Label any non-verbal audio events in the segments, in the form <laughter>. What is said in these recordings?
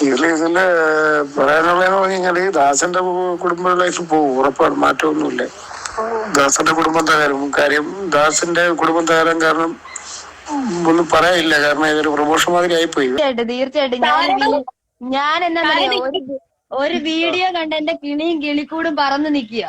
ഇതിൽ ഇതിൽ പറയാനുള്ളതെന്ന് പറഞ്ഞു കഴിഞ്ഞാൽ ദാസന്റെ കുടുംബ ലൈഫ് പോകും ഉറപ്പാണ് മാറ്റമൊന്നുമില്ല. ദാസന്റെ കുടുംബം തകരും. കാര്യം ദാസിന്റെ കുടുംബം തകരാൻ കാരണം ഒന്നും പറയാനില്ല. കാരണം ഇതൊരു പ്രമോഷൻ മാതിരി ആയിപ്പോയി. തീർച്ചയായിട്ടും തീർച്ചയായിട്ടും. ഞാൻ വീ- ഞാൻ എന്നാ പറയാ ഒരു ഒരു വീഡിയോ കണ്ട് എന്റെ കിണിയും കിളിക്കൂടും പറന്ന് നിക്കുക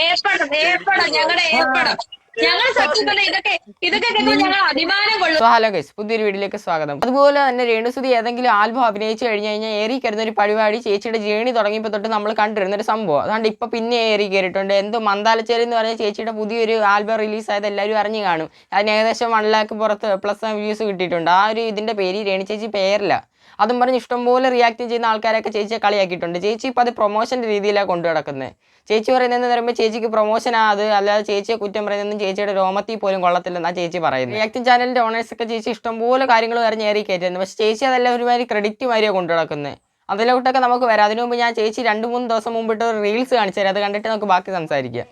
ഏർപ്പടം ഏർപ്പടം ഞങ്ങളുടെ ഏർപ്പടം ഞങ്ങൾ സത്യം പറഞ്ഞാൽ ഇതൊക്കെ ഇതൊക്കെ കേൾക്കുമ്പോൾ ഞങ്ങൾ അഭിമാനം കൊള്ളും. ഹലോ ഗൈസ് പുതിയൊരു വീഡിയോയിലേക്ക് സ്വാഗതം. അതുപോലെ തന്നെ രേണുസുതി ഏതെങ്കിലും ആൽബം അഭിനയിച്ചു കഴിഞ്ഞു കഴിഞ്ഞാൽ ഏറി കയറുന്ന ഒരു പരിപാടി ചേച്ചിയുടെ ജേണി തുടങ്ങിയപ്പോൾ തൊട്ട് നമ്മൾ കണ്ടിരുന്ന ഒരു സംഭവം. അതുകൊണ്ട് ഇപ്പൊ പിന്നെ ഏറി കയറിയിട്ടുണ്ട്. എന്തോ മന്ദാലച്ചേരി എന്ന് പറഞ്ഞ ചേച്ചിയുടെ പുതിയൊരു ആൽബം റിലീസായത് എല്ലാവരും അറിഞ്ഞു കാണും. അതിന് ഏകദേശം വൺ ലാക്ക് പുറത്ത് പ്ലസ് വ്യൂസ് കിട്ടിയിട്ടുണ്ട്. ആ ഒരു ഇതിന്റെ പേര് രേണു ചേച്ചി പേരില്ല. അതും പറഞ്ഞ് ഇഷ്ടംപോലെ റിയാക്ട് ചെയ്യുന്ന ആൾക്കാരൊക്കെ ചേച്ചിയെ കളിയാക്കിയിട്ടുണ്ട്. ചേച്ചി ഇപ്പോൾ അത് പ്രൊമോഷന്റെ രീതിയിലാണ് കൊണ്ടു നടക്കുന്നത് ചേച്ചി പറയുന്നതെന്ന് പറയുമ്പോൾ ചേച്ചിക്ക് പ്രൊമോഷനാ അത് അല്ലാതെ ചേച്ചിയെ കുറ്റം പറയുന്നതെന്നും ചേച്ചിയുടെ രോമത്തിൽ പോലും കൊള്ളത്തില്ലെന്നാണ് ചേച്ചി പറയുന്നത് റിയാക്ടിംഗ് ചാനലിന്റെ ഓണേഴ്സൊക്കെ ചേച്ചി ഇഷ്ടംപോലെ കാര്യങ്ങൾ പറഞ്ഞ് ഏറി കയറ്റുന്നു. പക്ഷേ ചേച്ചി അതെല്ലാം ഒരുമാതിരി ക്രെഡിറ്റ് മാതിരിയാണ് കൊണ്ടു നടക്കുന്നത് അതിലോട്ടൊക്കെ നമുക്ക് വരാം. അതിനു മുമ്പ് ഞാൻ ചേച്ചി രണ്ട് മൂന്ന് ദിവസം മുമ്പിട്ട് ഒരു റീൽസ് കാണിച്ചു തരാം. അത് കണ്ടിട്ട് നമുക്ക് ബാക്കി സംസാരിക്കാം.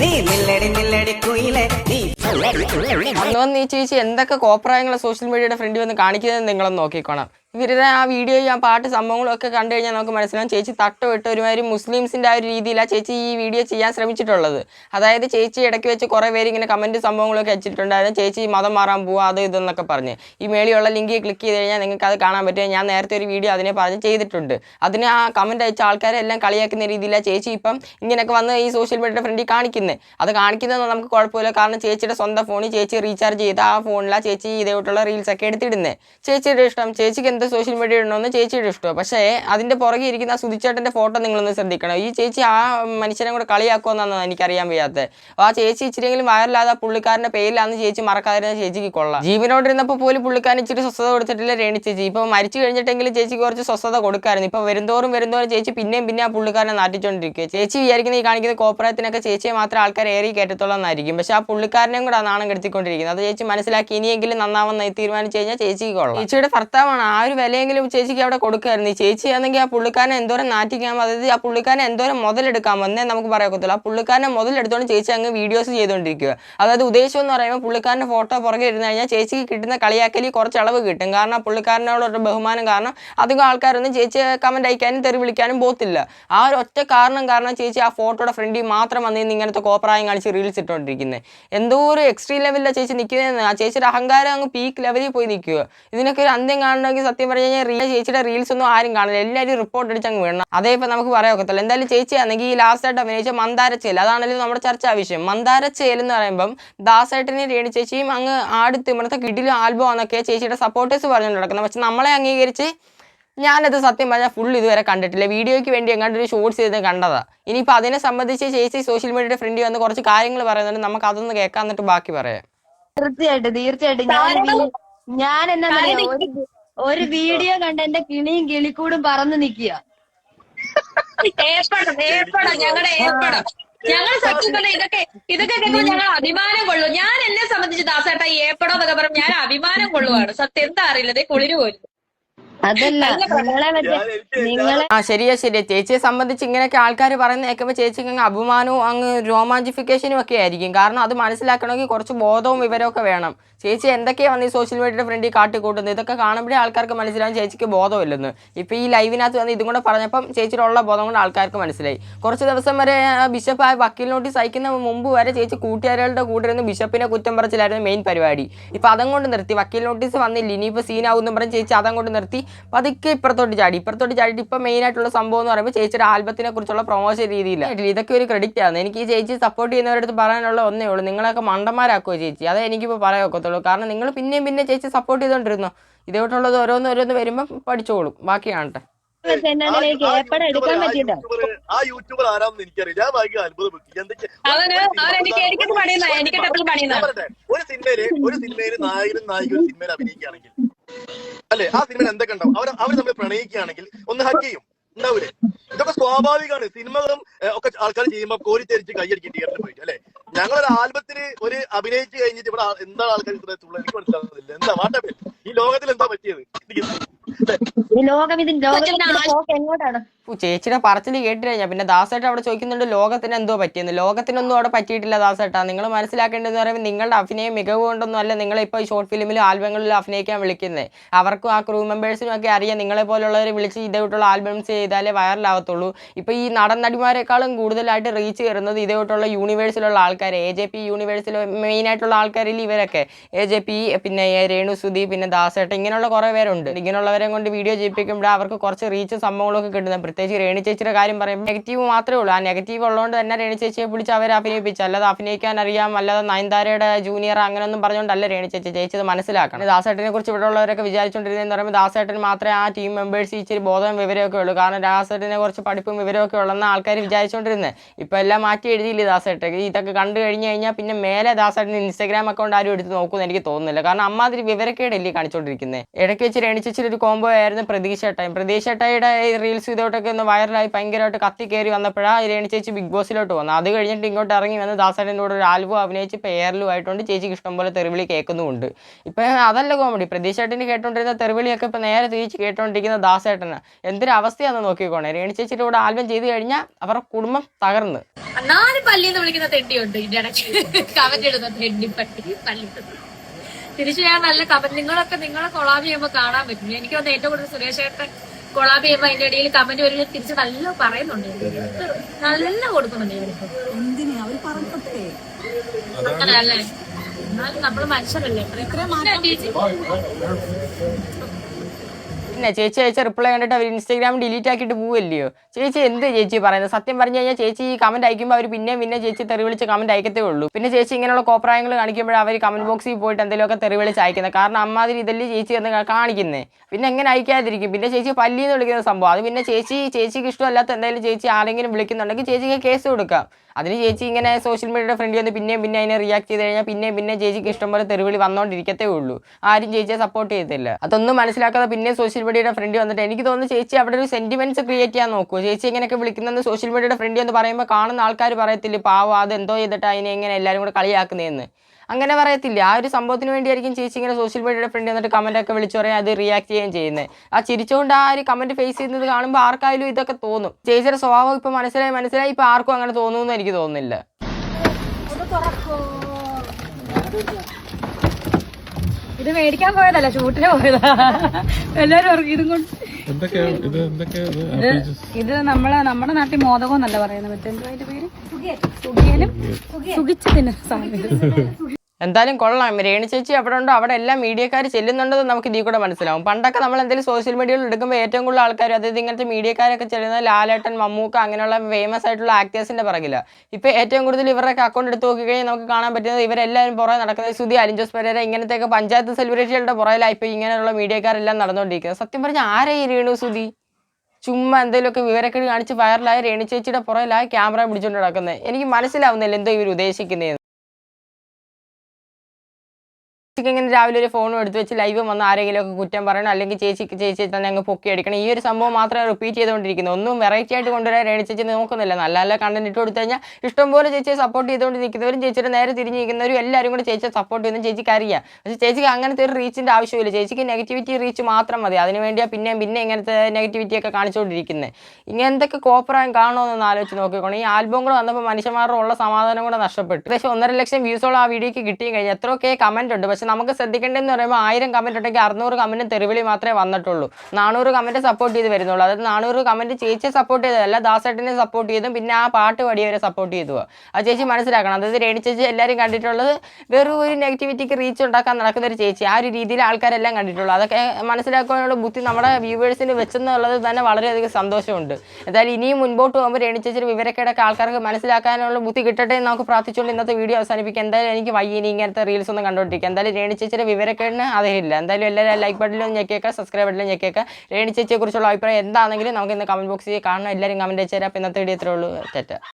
നീ നീ ഈ ചേച്ചി എന്തൊക്കെ കോപ്രായങ്ങളെ സോഷ്യൽ മീഡിയയുടെ ഫ്രണ്ടിൽ വന്ന് കാണിക്കുന്നത് നിങ്ങളൊന്ന് നോക്കിക്കോണം. ഇവരുടെ ആ വീഡിയോ ആ പാട്ട് സംഭവങ്ങളൊക്കെ കണ്ടു കഴിഞ്ഞാൽ നമുക്ക് മനസ്സിലാവും ചേച്ചി തട്ട് വിട്ട് ഒരുമാതിരി മുസ്ലിംസിന്റെ ആ ഒരു രീതിയിലാണ് ചേച്ചി ഈ വീഡിയോ ചെയ്യാൻ ശ്രമിച്ചിട്ടുള്ളത്. അതായത് ചേച്ചി ഇടയ്ക്ക് വെച്ച് കുറേ പേര് ഇങ്ങനെ കമന്റ് സംഭവങ്ങളൊക്കെ അയച്ചിട്ടുണ്ടായിരുന്നു. ചേച്ചി മതം മാറാൻ പോവുക അത് ഇതെന്നൊക്കെ പറഞ്ഞ്. ഈ മേളിയുള്ള ലിങ്ക് ക്ലിക്ക് ചെയ്ത് കഴിഞ്ഞാൽ നിങ്ങൾക്ക് അത് കാണാൻ പറ്റും. ഞാൻ നേരത്തെ ഒരു വീഡിയോ അതിനെ പറഞ്ഞ് ചെയ്തിട്ടുണ്ട്. അതിന് ആ കമന്റ് അയച്ച ആൾക്കാരെ എല്ലാം കളിയാക്കുന്ന രീതിയിലാണ് ചേച്ചി ഇപ്പം ഇങ്ങനെയൊക്കെ വന്ന് ഈ സോഷ്യൽ മീഡിയയുടെ ഫ്രണ്ടിൽ കാണിക്കുന്നത് അത് കാണിക്കുന്നതൊന്നും നമുക്ക് കുഴപ്പമില്ല. കാരണം ചേച്ചിയുടെ സ്വന്തം ഫോണിൽ ചേച്ചി റീചാർജ് ചെയ്ത് ആ ഫോണിലാണ് ചേച്ചി ഇതേ റീൽസ് ഒക്കെ എടുത്തിടുന്നത് ചേച്ചിയുടെ ഇഷ്ടം ചേച്ചിക്ക് എന്ത് സോഷ്യൽ മീഡിയ ഇടണമെന്ന് ചേച്ചിയുടെ ഇഷ്ടമാണ് പക്ഷേ അതിന്റെ പുറകെ ഇരിക്കുന്ന ആ സുധിച്ചേട്ടന്റെ ഫോട്ടോ നിങ്ങളൊന്ന് ശ്രദ്ധിക്കണം. ഈ ചേച്ചി ആ മനുഷ്യനെ കൂടെ കളിയാക്കുമെന്നാണ് എനിക്കറിയാൻ വയ്യാത്തത് ആ ചേച്ചി ഇച്ചിരിയെങ്കിലും വയറില്ലാതെ ആ പുള്ളിക്കാരന്റെ പേരിലാന്ന് ചേച്ചി മറക്കാതിരുന്ന ചേച്ചിക്ക് കൊള്ളാം. ജീവനോടിരുന്നപ്പോൾ പോലും പുള്ളിക്കാരൻ ഇച്ചിരി സ്വസ്ഥത കൊടുത്തിട്ടില്ല രേണി ചേച്ചി. ഇപ്പോൾ മരിച്ചു കഴിഞ്ഞിട്ടെങ്കിലും ചേച്ചിക്ക് കുറച്ച് സ്വസ്ഥത കൊടുക്കായിരുന്നു. ഇപ്പോൾ വരുന്തോറും വരുന്തോറും ചേച്ചി പിന്നെയും പിന്നെ ആ പുള്ളിക്കാരനെ നാട്ടിച്ചുകൊണ്ടിരിക്കുക ചേച്ചി വിചാരിക്കുന്ന ഈ കാണിക്കുന്ന കോപ്രായത്തിനൊക്കെ ചേച്ചിയെ മാത്രം ആൾക്കാർ ഏറി കയറ്റത്തുള്ളൂ എന്നായിരിക്കും. പക്ഷേ ആ പുള്ളിക്കാരനെയും കൂടെ നാണം കെടുത്തിക്കൊണ്ടിരിക്കുന്നത്. അത് ചേച്ചി മനസ്സിലാക്കി ഇനിയെങ്കിലും നന്നാവുന്ന തീരുമാനിച്ചു കഴിഞ്ഞാൽ ചേച്ചിക്ക് കൊള്ളാം. ചേച്ചിയുടെ ഭർത്താവാണ് ആ ഒരു വിലയെങ്കിലും ചേച്ചിക്ക് അവിടെ കൊടുക്കായിരുന്നു. ഈ ചേച്ചി ആണെങ്കിൽ ആ പുള്ളിക്കാരനെ എന്തോരം നാറ്റിക്കാൻ അതായത് ആ പുള്ളിക്കാരനെ എന്തോരം മുതലെടുക്കാൻ വന്നേ നമുക്ക് പറയാൻ ആ പുള്ളിക്കാരനെ മുതലെടുത്തോണ്ട് ചേച്ചി അങ്ങ് വീഡിയോസ് ചെയ്തുകൊണ്ടിരിക്കുക അതായത് ഉദ്ദേശം എന്ന് പറയുമ്പോൾ പുള്ളിക്കാരന്റെ ഫോട്ടോ പുറകെ ഇരുന്ന് കഴിഞ്ഞാൽ ചേച്ചിക്ക് കിട്ടുന്ന കളിയാക്കലി കുറച്ച് അളവ് കിട്ടും. കാരണം പുള്ളിക്കാരനോടൊരു ബഹുമാനം കാരണം അധികം ആൾക്കാരൊന്നും ചേച്ചി കമന്റ് അയക്കാനും തെറി വിളിക്കാനും പോത്തില്ല. ആ ഒരു ഒറ്റ കാരണം കാരണം ചേച്ചി ആ ഫോട്ടോയുടെ ഫ്രണ്ടിൽ മാത്രം വന്നു നിന്ന് ഇങ്ങനത്തെ കോപ്രായം കാണിച്ച് റീൽസ് ഇട്ടുകൊണ്ടിരിക്കുന്നത് എന്തോ ഒരു എക്സ്ട്രീം ലെവലിലാണ് ചേച്ചി നിൽക്കുന്നതെന്ന് ആ ചേച്ചിയുടെ അഹങ്കാരം അങ്ങ് പീക്ക് ലെവലിൽ പോയി നിൽക്കുക ഇതിനൊക്കെ ഒരു അന്ത്യം കാണണമെങ്കിൽ സത്യം പറഞ്ഞു കഴിഞ്ഞാൽ റീ- ചേച്ചിയുടെ റീൽസ് ഒന്നും ആരും കാണില്ല. എല്ലാവരും റിപ്പോർട്ട് അടിച്ച് അങ്ങ് വീണ അതേ ഇപ്പം നമുക്ക് പറയാൻ എന്തായാലും ചേച്ചി ആണെങ്കിൽ ഈ ലാസ്റ്റ് ആയിട്ട് അഭിനയിച്ച മന്ദാരച്ചേൽ അതാണല്ലോ നമ്മുടെ ചർച്ചാ വിഷയം. മന്ദാരച്ചേൽ എന്ന് പറയുമ്പം ദാസേട്ടനെ രേണി ചേച്ചിയും അങ്ങ് ആട് തിമിർത്ത കിടിലും ആൽബം എന്നൊക്കെ ചേച്ചിയുടെ സപ്പോർട്ടേഴ്സ് പറഞ്ഞു നടക്കുന്നത്. പക്ഷെ നമ്മളെ അംഗീകരിച്ച് ഞാനത് സത്യം പറഞ്ഞാൽ ഫുൾ ഇതുവരെ കണ്ടിട്ടില്ല. വീഡിയോയ്ക്ക് വേണ്ടി എങ്ങാണ്ട് ഒരു ഷോർട്സ് ചെയ്ത് കണ്ടതാണ് ഇനിയിപ്പോൾ അതിനെ സംബന്ധിച്ച് ചേച്ചി സോഷ്യൽ മീഡിയയുടെ ഫ്രണ്ടിൽ വന്ന് കുറച്ച് കാര്യങ്ങൾ പറയുന്നുണ്ട്. നമുക്ക് അതൊന്ന് കേൾക്കാൻ എന്നിട്ട് ബാക്കി പറയാം. തീർച്ചയായിട്ടും തീർച്ചയായിട്ടും. ഞാൻ ഞാൻ എന്നാ ഒരു വീഡിയോ കണ്ട എന്റെ കിണിയും കിളിക്കൂടും പറന്ന് നിക്കുക ഏർപ്പടം ഏർപ്പടം ഞങ്ങളുടെ ഏർപ്പടം ഞങ്ങൾ സത്യം പറഞ്ഞ ഇതൊക്കെ ഇതൊക്കെ കേൾക്കുമ്പോൾ ഞങ്ങൾ അഭിമാനം കൊള്ളും. ഞാൻ എന്നെ സംബന്ധിച്ച് ദാസേട്ടാ ഈ ഏർപ്പടം എന്നൊക്കെ പറഞ്ഞു ഞാൻ അഭിമാനം കൊള്ളുവാണ്. സത്യം എന്താ അറിയില്ല കുളിര് പോലും അതല്ല നിങ്ങളെ പറ്റി ആ ശരിയാ ശരിയാ. ചേച്ചിയെ സംബന്ധിച്ച് ഇങ്ങനെയൊക്കെ ആൾക്കാർ പറയുന്ന കേൾക്കുമ്പോൾ ചേച്ചിക്ക് അങ്ങ് അഭിമാനവും അങ്ങ് രോമാഞ്ചിഫിക്കേഷനും ഒക്കെ ആയിരിക്കും. കാരണം അത് മനസ്സിലാക്കണമെങ്കിൽ കുറച്ച് ബോധവും വിവരമൊക്കെ വേണം. ചേച്ചി എന്തൊക്കെയാണ് വന്ന് ഈ സോഷ്യൽ മീഡിയയുടെ ഫ്രണ്ടിൽ കാട്ടിക്കൂട്ടുന്നത്? ഇതൊക്കെ കാണുമ്പോഴേ ആൾക്കാർക്ക് മനസ്സിലാവും ചേച്ചിക്ക് ബോധമില്ലെന്ന്. ഇപ്പോൾ ഈ ലൈവിനകത്ത് വന്ന് ഇതും കൂടെ പറഞ്ഞപ്പം ചേച്ചിയുടെ ഉള്ള ബോധം കൊണ്ട് ആൾക്കാർക്ക് മനസ്സിലായി. കുറച്ച് ദിവസം വരെ ബിഷപ്പ് ആ വക്കീൽ നോട്ടീസ് അയക്കുന്ന മുമ്പ് വരെ ചേച്ചി കൂട്ടുകാരികളുടെ കൂടെ ഇരുന്ന് ബിഷപ്പിനെ കുറ്റം പറച്ചിലായിരുന്നു മെയിൻ പരിപാടി. ഇപ്പോൾ അതും കൊണ്ട് നിർത്തി. വക്കീൽ നോട്ടീസ് വന്നില്ല ഇനിയിപ്പോൾ സീനാവും പറഞ്ഞ് ചേച്ചി അതും കൊണ്ട് നിർത്തി. പതുക്കെ ഇപ്പുറത്തോട്ട് ചാടി ഇപ്പുറത്തോട്ട് ചാടിയിട്ട് ഇപ്പം മെയിൻ ആയിട്ടുള്ള സംഭവം എന്ന് പറയുമ്പോൾ ചേച്ചിയുടെ ആൽബത്തിനെ കുറിച്ചുള്ള പ്രൊമോഷൻ രീതിയില്ല. ഇതൊക്കെ ഒരു ക്രെഡിറ്റ് ആണ്. എനിക്ക് ഈ ചേച്ചി സപ്പോർട്ട് ചെയ്യുന്നവരടുത്ത് പറയാനുള്ള ഒന്നേ ഉള്ളൂ. നിങ്ങളൊക്കെ മണ്ടന്മാരാക്കുമോ ചേച്ചി? അതേ എനിക്കിപ്പോൾ പറയാൻ ഒക്കത്തുള്ളൂ. കാരണം നിങ്ങൾ പിന്നെയും പിന്നെ ചേച്ചി സപ്പോർട്ട് ചെയ്തുകൊണ്ടിരുന്നു ഇതോട്ടുള്ളത് ഓരോന്ന് ഓരോന്ന് വരുമ്പോൾ പഠിച്ചോളും. ബാക്കിയാണ് ആ യൂട്യൂബർ ആരാന്ന് എനിക്കറിയില്ല. ഞാൻ ഭയങ്കര അത്ഭുതപ്പെട്ടു ഒരു സിനിമയിൽ ഒരു സിനിമയിൽ നായകനും നായികയും ഒരു സിനിമയിൽ അഭിനയിക്കുകയാണെങ്കിൽ അല്ലെ? ആ സിനിമയിൽ എന്തൊക്കെ ഉണ്ടാവും അവർ അവർ നമ്മൾ പ്രണയിക്കുകയാണെങ്കിൽ ഒന്ന് ഹഗ് ചെയ്യും. ഉണ്ടാവൂലേ? ഇതൊക്കെ സ്വാഭാവികമാണ്. സിനിമകളും ഒക്കെ ആൾക്കാർ ചെയ്യുമ്പോൾ കോരിത്തെരിച്ച് കൈയടിക്കും തിയേറ്ററിൽ പോയിട്ട് അല്ലെ? ഞങ്ങളൊരു ആൽബത്തിന് ഒരു അഭിനയിച്ച് കഴിഞ്ഞിട്ട് ഇവിടെ എന്താ ആൾക്കാർ ഇത്ര എനിക്ക് മനസ്സിലാകുന്നില്ല എന്താ വാട്ടപ്പേ ഈ ലോകത്തിൽ എന്താ പറ്റിയത്? ലോകം എങ്ങോട്ടാണ്? ഓ, ചേച്ചിയുടെ പറച്ചിൽ കേട്ടില്ല? ഞാൻ പിന്നെ ദാസേട്ട അവിടെ ചോദിക്കുന്നുണ്ട് ലോകത്തിന് എന്തോ പറ്റിയെന്ന്? ലോകത്തിനൊന്നും അവിടെ പറ്റിയിട്ടില്ല ദാസേട്ടാ. നിങ്ങൾ മനസ്സിലാക്കേണ്ടതെന്ന് പറയുമ്പോൾ നിങ്ങളുടെ അഭിനയം മികവ് കൊണ്ടൊന്നും അല്ല നിങ്ങളെ ഇപ്പോൾ ഷോർട്ട് ഫിലിമിലും ആൽബങ്ങളിലും അഭിനയിക്കാൻ വിളിക്കുന്നത് അവർക്കും ആ ക്രൂ മെമ്പേഴ്സിനും ഒക്കെ അറിയാം നിങ്ങളെ പോലുള്ളവരെ വിളിച്ച് ഇതേട്ടുള്ള ആൽബംസ് ചെയ്താലേ വൈറലാവത്തുള്ളൂ. ഇപ്പോൾ ഈ നടൻ നടിമാരെക്കാളും കൂടുതലായിട്ട് റീച്ച് കയറുന്നത് ഇതേട്ടുള്ള യൂണിവേഴ്സിലുള്ള ആൾക്കാർ എ ജെ പി യൂണിവേഴ്സിൽ മെയിനായിട്ടുള്ള ആൾക്കാരിൽ ഇവരൊക്കെ. എ ജെ പി പിന്നെ രേണു സുധി പിന്നെ ദാസേട്ട ഇങ്ങനെയുള്ള കുറേ പേരുണ്ട്. ഇങ്ങനെയുള്ളവരെ കൊണ്ട് വീഡിയോ ചെയ്യിപ്പിക്കുമ്പോൾ അവർക്ക് കുറച്ച് റീച്ച് സംഭവങ്ങളൊക്കെ കിട്ടുന്നത്. പ്രത്യേകിച്ച് രേണു ചേച്ചിയുടെ കാര്യം പറയുമ്പോൾ നെഗറ്റീവ് മാത്രമേ ഉള്ളൂ. ആ നെഗറ്റീവ് ഉള്ളതുകൊണ്ട് തന്നെ രേണു ചേച്ചിയെ പിടിച്ച് അവരെ അഭിനയിപ്പിച്ചു അല്ലാതെ അഭിനയിക്കാൻ അറിയാം അല്ലാതെ നയൻതാരയുടെ ജൂനിയർ അങ്ങനെയൊന്നും പറഞ്ഞുകൊണ്ടല്ല രേണു ചേച്ചി ചേച്ചി മനസ്സിലാക്കണം. ദാസേട്ടനെ കുറിച്ച് ഇവിടെ ഉള്ളവരൊക്കെ വിചാരിച്ചുകൊണ്ടിരുന്നതെന്ന് പറയുമ്പോൾ ദാസേട്ടൻ മാത്രമേ ആ ടീം മെമ്പേഴ്സ് ഇച്ചിരി ബോധവും വിവരമൊക്കെ ഉള്ളൂ. കാരണം ദാസേട്ടനെ കുറച്ച് പഠിപ്പും വിവരമൊക്കെ ഉള്ളെന്ന് ആൾക്കാർ വിചാരിച്ചുകൊണ്ടിരുന്നത് ഇപ്പം എല്ലാം മാറ്റി എഴുതിയില്ലേ ദാസേട്ടൻ ഇതൊക്കെ കണ്ടു കഴിഞ്ഞു കഴിഞ്ഞാൽ പിന്നെ മേലെ ദാസേട്ടൻ ഇൻസ്റ്റാഗ്രാം അക്കൗണ്ട് ആരും എടുത്ത് നോക്കുമെന്ന് എനിക്ക് തോന്നുന്നില്ല. കാരണം അമ്മാതിരി വിവരക്കേടല്ലേ കാണിച്ചുകൊണ്ടിരിക്കുന്നത് ഇടയ്ക്ക് വെച്ച് രേണിച്ചിരി ഒരു കോംബോ ആയിരുന്നു പ്രതീക്ഷ ഏട്ടായി പ്രതീക്ഷ ഏട്ടായിയുടെ റീൽസ് ഇതോട്ടൊക്കെ ഒന്ന് വൈറലായി ഭയങ്കരമായിട്ട് കത്തി കയറി വന്നപ്പോഴാണ് രേണി ചേച്ചി ബിഗ് ബോസിലോട്ട് വന്നത് അത് കഴിഞ്ഞിട്ട് ഇങ്ങോട്ട് ഇറങ്ങി വന്ന് ദാസേട്ടന്റെ ഒരു ആൽബം അഭിനയിച്ച് പേരിലും ആയിട്ടുണ്ട്. ചേച്ചിക്ക് ഇഷ്ടംപോലെ തെറിവിളി കേൾക്കുന്നുമുണ്ട്. ഇപ്പം അതല്ല കോമഡി പ്രതീക്ഷ ഏട്ടന് കേട്ടോണ്ടിരുന്ന തെറിവിളിയൊക്കെ ഇപ്പം നേരെ തിരിച്ച് കേട്ടോണ്ടിരിക്കുന്ന ദാസേട്ടന് എന്തൊരു അവസ്ഥയാണെന്ന് നോക്കിക്കോണേ. രേണി ചേച്ചിയുടെ കൂടെ ആൽബം ചെയ്ത് കഴിഞ്ഞാൽ അവരുടെ കുടുംബം തകർന്ന്. നാല് പല്ലിന്ന് വിളിക്കുന്ന തെണ്ടിയുണ്ട് ഇടുന്ന തെണ്ടി പട്ടി പല്ലി തിരിച്ചു ഞാൻ നല്ല കമന്റ് നിങ്ങളൊക്കെ നിങ്ങളെ കൊളാബ് ചെയ്യുമ്പോൾ കാണാൻ പറ്റും. എനിക്ക് വന്ന് ഏറ്റവും കൂടുതൽ സുരേഷ് ഏട്ടൻ കൊളാബ് ചെയ്യുമ്പോൾ അതിന്റെ ഇടയിൽ കമന്റ് വരുമ്പോൾ തിരിച്ച് നല്ല പറയുന്നുണ്ട്. നല്ല കൊടുക്കുന്നുണ്ട് അങ്ങനെയല്ലേ എന്നാലും നമ്മൾ മനുഷ്യരല്ലേ? ചേച്ചി പിന്നെ ചേച്ചി അയച്ച റിപ്ലൈ കണ്ടിട്ട് അവർ ഇൻസ്റ്റാഗ്രാം ഡിലീറ്റ് ആക്കിയിട്ട് പോവല്ലയോ? ചേച്ചി എന്ത് ചേച്ചി പറയുന്നത് സത്യം പറഞ്ഞു കഴിഞ്ഞാൽ ചേച്ചി ഈ കമന്റ് അയക്കുമ്പോൾ അവർ പിന്നെ പിന്നെ ചേച്ചി തെറി വിളിച്ച് കമന്റ് അയക്കത്തേ ഉള്ളൂ. പിന്നെ ചേച്ചി ഇങ്ങനെയുള്ള കോപ്രായങ്ങൾ കാണിക്കുമ്പോൾ അവർ കമന്റ് ബോക്സിൽ പോയിട്ട് എന്തെങ്കിലുമൊക്കെ തെറി വിളിച്ച് അയക്കുന്നത് കാരണം അമ്മാതിരി ഇതല്ലേ ചേച്ചി എന്ന് കാണിക്കുന്നത് പിന്നെ എങ്ങനെ അയക്കാതിരിക്കും? പിന്നെ ചേച്ചി പല്ലിന്ന് വിളിക്കുന്ന സംഭവം. അത് പിന്നെ ചേച്ചി ചേച്ചിക്ക് ഇഷ്ടമല്ലാത്ത എന്തെങ്കിലും ചേച്ചി ആരെങ്കിലും വിളിക്കുന്നുണ്ടെങ്കിൽ ചേച്ചിക്ക് കേസ് കൊടുക്കാം. അതിന് ചേച്ചി ഇങ്ങനെ സോഷ്യൽ മീഡിയയുടെ ഫ്രണ്ടിൽ വന്ന് പിന്നെയും പിന്നെ അതിനെ റിയാക്ട് ചെയ്ത് കഴിഞ്ഞാൽ പിന്നെയും പിന്നെ ചേച്ചിക്ക് ഇഷ്ടംപോലെ തെറിവിളി വന്നുകൊണ്ടിരിക്കത്തേ ഉള്ളൂ. ആരും ചേച്ചിയെ സപ്പോർട്ട് ചെയ്തില്ല അതൊന്നും മനസ്സിലാക്കാതെ പിന്നെ സോഷ്യൽ മീഡിയയുടെ ഫ്രണ്ടിൽ വന്നിട്ട് എനിക്ക് തോന്നുന്നു ചേച്ചി അവിടെ ഒരു സെന്റിമെന്റ്സ് ക്രിയേറ്റ് ചെയ്യാൻ നോക്കൂ. ചേച്ചി ഇങ്ങനെയൊക്കെ വിളിക്കുന്നത് സോഷ്യൽ മീഡിയയുടെ ഫ്രണ്ടിൽ എന്ന് പറയുമ്പോൾ കാണുന്ന ആൾക്കാർ പറയത്തില്ല പാവം അത് എന്തോ ചെയ്തിട്ട് അതിനെ എങ്ങനെ എല്ലാവരും കൂടെ കളിയാക്കുന്നതെന്ന് അങ്ങനെ പറയത്തില്ല? ആ ഒരു സംഭവത്തിന് വേണ്ടിയായിരിക്കും ചേച്ചി ഇങ്ങനെ സോഷ്യൽ മീഡിയയുടെ ഫ്രണ്ട് എന്നിട്ട് കമന്റ് ഒക്കെ വിളിച്ചു പറയാൻ അത് റിയാക്ട് ചെയ്യുകയും ചെയ്യുന്നത് ആ ചിരിച്ചുകൊണ്ട് ആ ഒരു കമന്റ് ഫേസ് ചെയ്യുന്നത് കാണുമ്പോൾ ആർക്കായാലും ഇതൊക്കെ തോന്നും. ചേച്ചിയുടെ സ്വഭാവം ഇപ്പൊ മനസ്സിലായി മനസ്സിലായി. ഇപ്പൊ ആർക്കും അങ്ങനെ തോന്നുന്നു എനിക്ക് തോന്നുന്നില്ല. ഇത് മേടിക്കാൻ പോയതല്ല ഷൂട്ടിന് പോയതാ. എല്ലാരും ഇതും കൊണ്ട് ഇത് എന്തൊക്കെയാ? ഇത് ഇത് നമ്മളെ നമ്മുടെ നാട്ടിൽ മോദകം എന്നല്ല പറയുന്നത്. മറ്റേ എന്താ അതിന്റെ പേര്? സുഖിയനും സുഖിച്ചതിന് സാധനം <laughs> എന്തായാലും കൊള്ളാം. രേണു ചേച്ചി അവിടെ ഉണ്ടോ? അവിടെ എല്ലാം മീഡിയക്കാർ ചെല്ലുന്നുണ്ടെന്ന് നമുക്ക് ഇതിൽ കൂടെ മനസ്സിലാവും. പണ്ടൊക്കെ നമ്മൾ എന്തെങ്കിലും സോഷ്യൽ മീഡിയയിൽ എടുക്കുമ്പോൾ ഏറ്റവും കൂടുതൽ ആൾക്കാർ അതായത് ഇങ്ങനത്തെ മീഡിയക്കാരൊക്കെ ചെല്ലുന്നത് ലാലേട്ടൻ മമ്മൂക്ക അങ്ങനെയുള്ള ഫേമസ് ആയിട്ടുള്ള ആക്ടേഴ്സിന്റെ പിറകില്ല ഇപ്പൊ ഏറ്റവും കൂടുതൽ ഇവരൊക്കെ അക്കൗണ്ട് എടുത്ത് നോക്കിക്കഴിഞ്ഞാൽ നമുക്ക് കാണാൻ പറ്റുന്നത് ഇവരെല്ലാവരും പുറകെ നടക്കുന്നത് സുധി അലിഞ്ചോസ് പെരേര ഇങ്ങനത്തെയൊക്കെ പഞ്ചായത്ത് സെലിബ്രിറ്റികളുടെ പുറകിലാണ് ഇപ്പൊ ഇങ്ങനെയുള്ള മീഡിയക്കാരെല്ലാം നടന്നുകൊണ്ടിരിക്കുന്നത് സത്യം പറഞ്ഞാൽ ആരെ രേണു സുധി ചുമ്മാ എന്തെങ്കിലുമൊക്കെ വിവരക്കേട് കാണിച്ച് വൈറലായ രേണു ചേച്ചിയുടെ പുറകിലായി ക്യാമറ പിടിച്ചുകൊണ്ട് നടക്കുന്നത് എനിക്ക് മനസ്സിലാവുന്നില്ല എന്തോ ഇവർ ഉദ്ദേശിക്കുന്നതെന്ന് ചേച്ചിക്ക് ഇങ്ങനെ രാവിലെ ഒരു ഫോണും എടുത്ത് വെച്ച് ലൈവ് വന്ന് ആരെങ്കിലും ഒക്കെ കുറ്റം പറയണം അല്ലെങ്കിൽ ചേച്ചിക്ക് ചേച്ചി തന്നെ അങ്ങ് പൊക്കി അടിക്കണം. ഈ ഒരു സംഭവം മാത്രമേ റിപ്പീറ്റ് ചെയ്തുകൊണ്ടിരിക്കുന്നു. ഒന്നും വെറൈറ്റി ആയിട്ട് കൊണ്ടുവരാൻ രേണി ചേച്ചി നോക്കുന്നില്ല. നല്ല നല്ല കണ്ടന്റ് ഇട്ട് കൊടുത്തു കഴിഞ്ഞാൽ ഇഷ്ടംപോലെ ചേച്ചിയെ സപ്പോർട്ട് ചെയ്തുകൊണ്ട് നിൽക്കുന്നവരും ചേച്ചിയുടെ നേരെ തിരിഞ്ഞിരിക്കുന്നവരും എല്ലാവരും കൂടെ ചേച്ചിയെ സപ്പോർട്ട് ചെയ്യുന്ന ചേച്ചിക്ക് അറിയാം. പക്ഷേ ചേച്ചിക്ക് അങ്ങനത്തെ ഒരു റീച്ചിന്റെ ആവശ്യമില്ല. ചേച്ചിക്ക് നെഗറ്റിവിറ്റി റീച്ച് മാത്രം മതി. അതിന് പിന്നെയും പിന്നെ പിന്നെ ഇങ്ങനത്തെ നെഗറ്റിവിറ്റിയൊക്കെ കാണിച്ചുകൊണ്ടിരിക്കുന്നത് ഇങ്ങനത്തൊക്കെ കോപ്രായം കാണുമെന്നൊന്ന് ആലോചിച്ച് നോക്കിക്കോണം. ഈ ആൽബം കൂടെ വന്നപ്പോൾ മനുഷ്യന്മാരുടെ ഉള്ള സമാധാനം കൂടെ നഷ്ടപ്പെട്ടു. ഏകദേശം ഒന്നര ലക്ഷം വ്യൂസോളം ആ വീഡിയോക്ക് കിട്ടിയും കഴിഞ്ഞാൽ എത്രയൊക്കെ കമന്റ് ഉണ്ട്. പക്ഷെ നമുക്ക് ശ്രദ്ധിക്കേണ്ടതെന്ന് പറയുമ്പോൾ ആയിരം കമന്റ് ഉണ്ടെങ്കിൽ അറുന്നൂറ് കമന്റ് തെരുവിളി മാത്രമേ വന്നിട്ടുള്ളൂ. നാനൂറ് കമന്റ് സപ്പോർട്ട് ചെയ്ത് വരുന്നുള്ളൂ. അതായത് നാനൂറ് കമന്റ് ചേച്ചിയെ സപ്പോർട്ട് ചെയ്തതല്ല ദാസേട്ടനെ സപ്പോർട്ട് ചെയ്തും പിന്നെ ആ പാട്ട് പാടിയവരെ സപ്പോർട്ട് ചെയ്തു ആ ചേച്ചി മനസ്സിലാക്കണം. അതായത് രേണി ചേച്ചി എല്ലാവരും കണ്ടിട്ടുള്ളത് വെറും ഒരു നെഗറ്റിവിറ്റിക്ക് റീച്ച് ഉണ്ടാക്കാൻ നടക്കുന്ന ഒരു ചേച്ചി. ആ ഒരു രീതിയിൽ ആൾക്കാരെല്ലാം കണ്ടിട്ടുള്ളൂ. അതൊക്കെ മനസ്സിലാക്കാനുള്ള ബുദ്ധി നമ്മുടെ വ്യൂവേഴ്സിന് വെച്ചെന്നുള്ളത് തന്നെ വളരെയധികം സന്തോഷമുണ്ട്. എന്തായാലും ഇനിയും മുൻപോട്ട് പോകുമ്പോൾ രേണി ചേച്ചിയുടെ വിവരക്കേടൊക്കെ ആൾക്കാർക്ക് മനസ്സിലാക്കാനുള്ള ബുദ്ധി കിട്ടട്ടെ എന്ന് നമുക്ക് പ്രാർത്ഥിച്ചുകൊണ്ട് ഇന്നത്തെ വീഡിയോ അവസാനിപ്പിക്കാം. എന്തായാലും എനിക്ക് വയ്യ. ഇനി ഇങ്ങനത്തെ റീൽസ് ഒന്നും കണ്ടുകൊണ്ടിരിക്കുക എന്തായാലും രേണി ചേച്ചിയുടെ വിവരക്കേടിന് അതേ ഇല്ല എന്തായാലും എല്ലാവരും ലൈക്ക് ബട്ടണിലും ഞെക്കിയേക്കുക സബ്സ്ക്രൈബ് ബട്ടണിലും ഞെക്കിയേക്കുക രേണി ചേച്ചിയെ കുറിച്ചുള്ള അഭിപ്രായം എന്താണെങ്കിലും നമുക്ക് ഇന്ന് കമന്റ് ബോക്സിൽ കാണണം. എല്ലാവരും കമന്റ് അയച്ചു തരാം. അപ്പോൾ ഇന്നത്തെ വീഡിയോ ഇത്രേ ഉള്ളൂ. തെറ്റ്